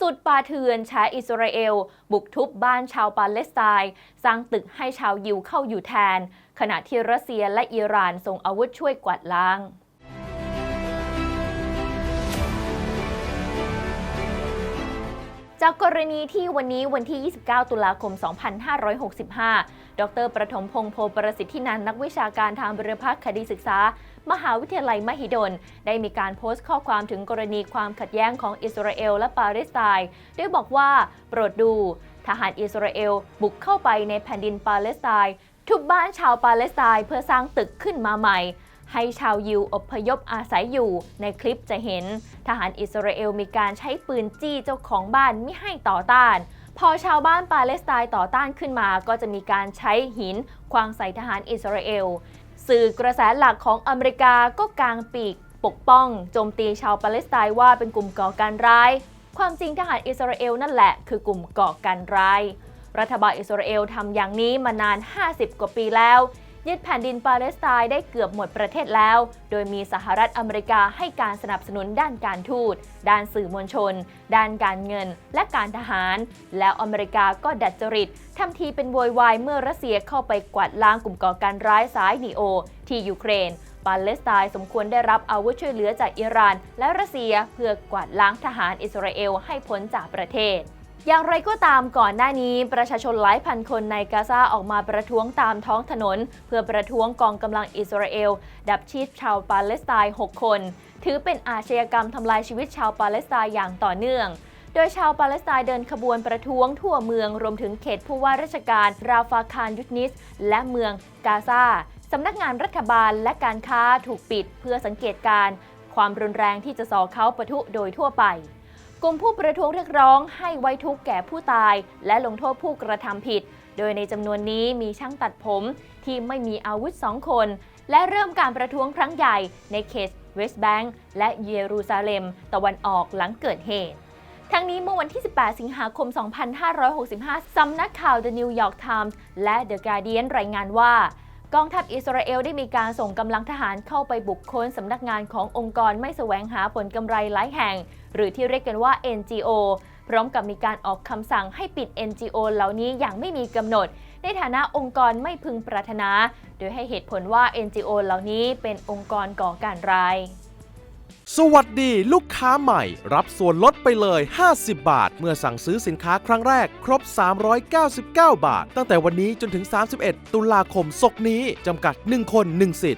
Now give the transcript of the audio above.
สุดป่าเถือนชาอิสราเอล บุกทุบบ้านชาวปาเลสไตน์สร้างตึกให้ชาวยิวเข้าอยู่แทน ขณะที่รัสเซียและอิหร่านส่งอาวุธช่วยกวาดล้างจากกรณีที่วันนี้วันที่ 29 ตุลาคม 2565 ดร ประถมพงษ์โพประสิทธินันนักวิชาการทางบริพักษ์คดีศึกษา มหาวิทยาลัยมหิดล ได้มีการโพสต์ข้อความถึงกรณีความขัดแย้งของอิสราเอลและปาเลสไตน์โดยบอกว่า โปรดดู ทหารอิสราเอลบุกเข้าไปในแผ่นดินปาเลสไตน์ทุบบ้านชาวปาเลสไตน์เพื่อสร้างตึกขึ้นมาใหม่ให้ชาวยิวอพยพอาศัยอยู่ ในคลิปจะเห็น ทหารอิสราเอลมีการใช้ปืนจี้เจ้าของบ้านไม่ให้ต่อต้าน พอชาวบ้านปาเลสไตน์ต่อต้านขึ้นมา ก็จะมีการใช้หินควางใส่ทหารอิสราเอล สื่อกระแสหลักของอเมริกาก็กางปีก ปกป้อง โจมตีชาวปาเลสไตน์ว่าเป็นกลุ่มก่อการร้าย ความจริงทหารอิสราเอลนั่นแหละคือกลุ่มก่อการร้าย รัฐบาลอิสราเอลทำอย่างนี้มานาน 50 กว่าปีแล้ว ยึดแผ่นดินปาเลสไตน์ได้เกือบหมดประเทศแล้ว โดยมีสหรัฐอเมริกาให้การสนับสนุนด้านการทูต ด้านสื่อมวลชน ด้านการเงิน และการทหาร แล้วอเมริกาก็ดัดจริตทำทีเป็นโวยวายเมื่อรัสเซียเข้าไปกวาดล้างกลุ่มก่อการร้ายซ้ายนีโอ ที่ยูเครนปาเลสไตน์สมควรได้รับอาวุธช่วยเหลือจากอิหร่าน และรัสเซียเพื่อกวาดล้างทหารอิสราเอลให้พ้นจากประเทศ อย่างไรก็ตามก่อนหน้านี้ ประชาชนหลายพันคนในกาซาออกมาประท้วงตามท้องถนน เพื่อประท้วงกองกำลังอิสราเอล ดับชีพชาวปาเลสไตน์ 6 คน ถือเป็นอาชญากรรมทำลายชีวิตชาวปาเลสไตน์อย่างต่อเนื่องโดยชาวปาเลสไตน์เดินขบวนประท้วงทั่วเมือง รวมถึงเขตผู้ว่าราชการราฟาคานยุทนิส และเมืองกาซาสำนักงานรัฐบาลและการค้าถูกปิดเพื่อสังเกตการณ์ความรุนแรงที่จะส่อเขาปะทุโดยทั่วไป กลุ่มผู้ประท้วงเรียกร้องให้ไว้ทุกข์แก่ผู้ตาย และลงโทษผู้กระทำผิด โดยในจำนวนนี้มีช่างตัดผมที่ไม่มีอาวุธสองคน และเริ่มการประท้วงครั้งใหญ่ในเขตเวสต์แบงก์และเยรูซาเล็ม ตะวันออกหลังเกิดเหตุทั้งนี้เมื่อวันที่ 18 สิงหาคม 2565 สำนักข่าว The New York Times และ The Guardian รายงานว่า กองทัพอิสราเอลได้มีการส่งกำลังทหารเข้าไปบุกค้นสำนักงานขององค์กรไม่แสวงหาผลกำไรหลายแห่ง หรือที่เรียกกันว่า NGO พร้อมกับมีการออกคำสั่งให้ปิด NGO เหล่านี้อย่างไม่มีกำหนด ในฐานะองค์กรไม่พึงปรารถนา โดยให้เหตุผลว่า NGO เหล่านี้เป็นองค์กรก่อการร้าย สวัสดีลูกค้าใหม่ รับส่วนลดไปเลย 50 บาท เมื่อสั่งซื้อสินค้าครั้งแรกครบ 399 บาท ตั้งแต่วันนี้จนถึง 31 ตุลาคมศกนี้ จำกัด 1 คน 1 สิทธิ์